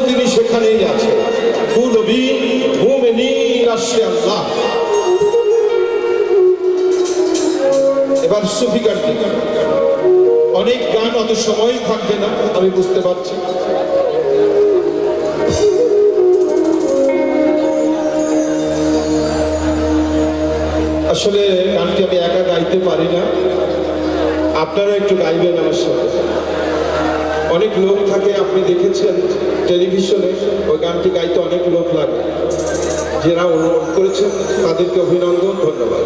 তিনি সেখানেই আছেন? আল্লাহ। এবার সুফি গানটি। অনেক গান অত সময় থাকবে না, আমি বুঝতে পারছি। আসলে গানটি আমি একা গাইতে পারি না। আপনারা একটু গাইবেন আমার সাথে। অনেক লোক থাকে, আপনি দেখেছেন টেলিভিশনে ওই গানটি গাইতে অনেক লোক লাগে। যারা অনুরোধ করেছেন তাদেরকে অভিনন্দন, ধন্যবাদ।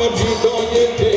আমার হৃদয়ে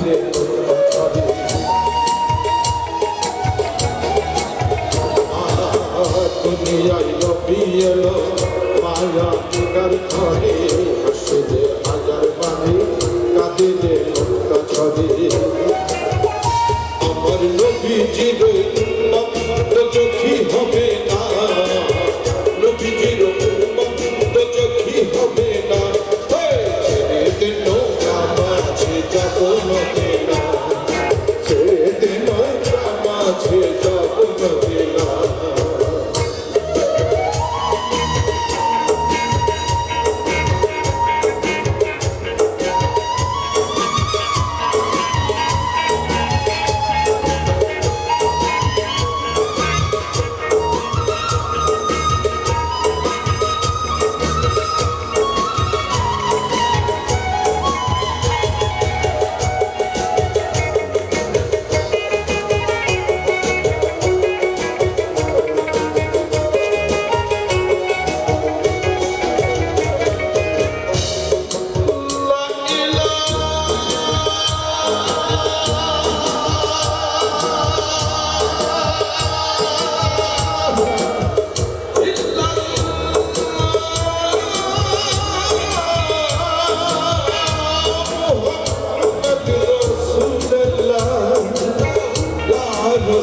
কাঁদিলে ঘরে দে নৌকা মাঝে।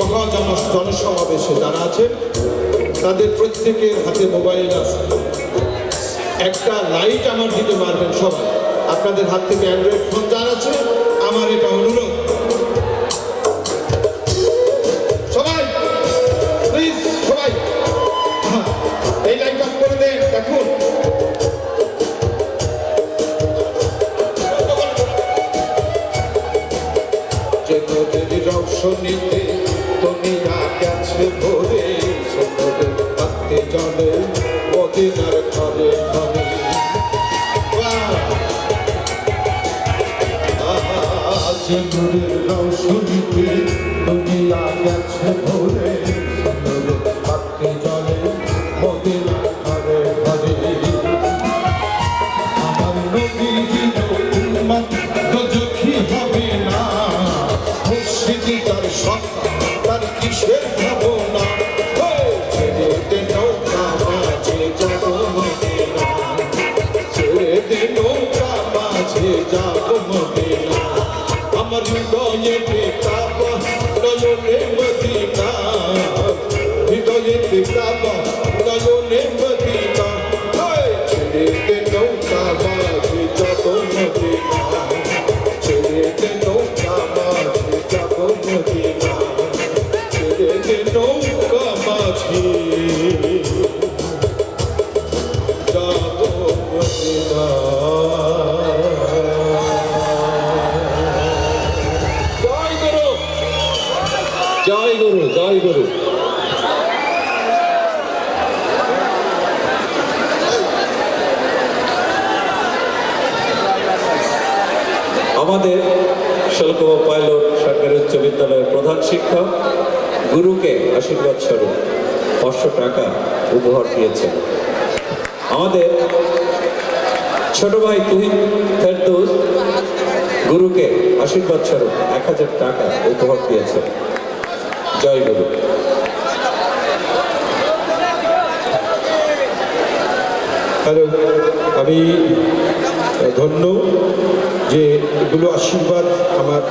মহাজন জনসমাবেশে যারা আছেন তাদের প্রত্যেকের হাতে মোবাইল আছে। একটা লাইট আমার দিকে মারবেন সবাই। আপনাদের হাত থেকে অ্যান্ড্রয়েড ফোন যার আছে আমার এটা অনুরোধ। প্লিজ সবাই। হ্যাঁ, এই দুনিয়া গেছে ভরে সকলের হাতে জলে মদিনার ঘরে ঘরে। আজ নদীর রৌশনীতে তুমি গেছে ভরে আমার হৃদয়ে গুরু জয় গুরু আমাদের শুল্কবা পাইলট সরকারি উচ্চ বিদ্যালয়ের প্রধান শিক্ষক গুরুকে আশীর্বাদ স্বরূপ পাঁচশো টাকা উপহার দিয়েছেন। আমাদের ছোট ভাই তুহিন গুরুকে আশীর্বাদ স্বরূপ এক হাজার টাকা উপহার দিয়েছেন। জয় গুরু হ্যালো আমি ধন্য যে এগুলো আশীর্বাদ আমার